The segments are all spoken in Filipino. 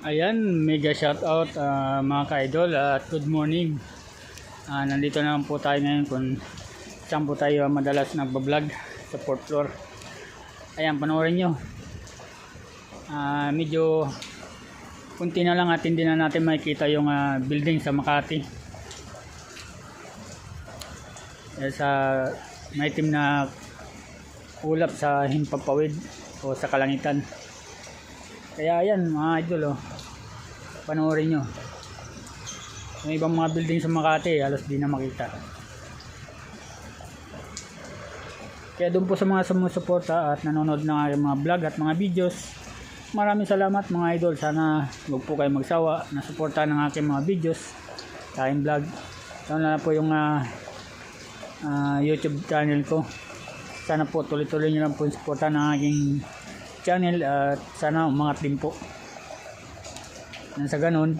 Ayan, mega shout out mga ka-idol at good morning. Ah, nandito naman po tayo ngayon kung saan po tayo madalas nagbablog sa fourth floor. Ayan, panoorin nyo. Ah, medyo kunti na lang at hindi na natin makikita yung ah, building sa Makati. Eh, sa may team na ulap sa himpapawid o sa kalangitan. Kaya ayan mga idol oh. Panoorin nyo. Yung ibang mga building sa Makati halos di na makita. Kaya doon po sa mga sumusuporta at nanonood ng aking mga vlog at mga videos. Maraming salamat mga idol. Sana huwag po kayo magsawa na suporta ng aking mga videos aking vlog. Ito na po yung ah, ah, YouTube channel ko. Sana po tuloy-tuloy nyo lang po yung suporta ng aking channel at sana umangat din po. Nang sa ganun,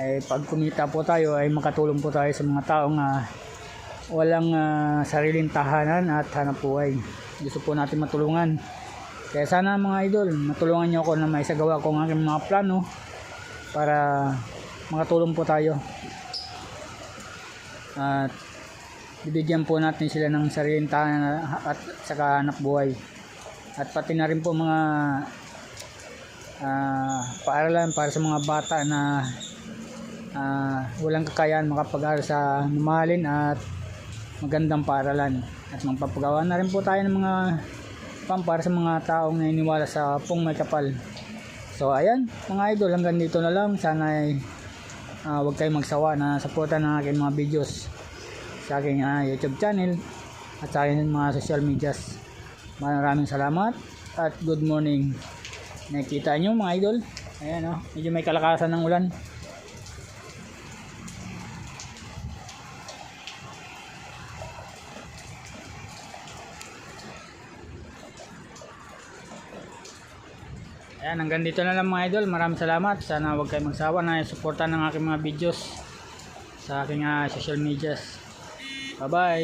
ay pag kumita po tayo ay makatulong po tayo sa mga taong ah, walang ah, sariling tahanan at hanap buhay. Gusto po natin matulungan. Kaya sana mga idol, matulungan niyo ako na maisagawa ko ang aking mga plano para makatulong po tayo. At bibigyan po natin sila ng sariling tahanan at saka hanap buhay. At pati na rin po mga ah, paaralan para sa mga bata na ah, walang kakayahan makapag-aral sa mamahalin at magandang paaralan. At magpapagawa na rin po tayo ng mga pam para sa mga taong naniniwala sa pong may kapal. So ayan, mga idol, hanggang dito na lang. Sana ay ah, huwag kayong magsawa na supportan ng aking mga videos sa aking ah, YouTube channel at sa aking mga social medias. Maraming salamat at good morning. Nakikita nyo mga idol? Ayan o, medyo may kalakasan ng ulan. Ayan, hanggang dito na lang mga idol. Maraming salamat. Sana huwag kayong magsawa na suportan ng aking mga videos sa aking ah, social medias. Bye-bye.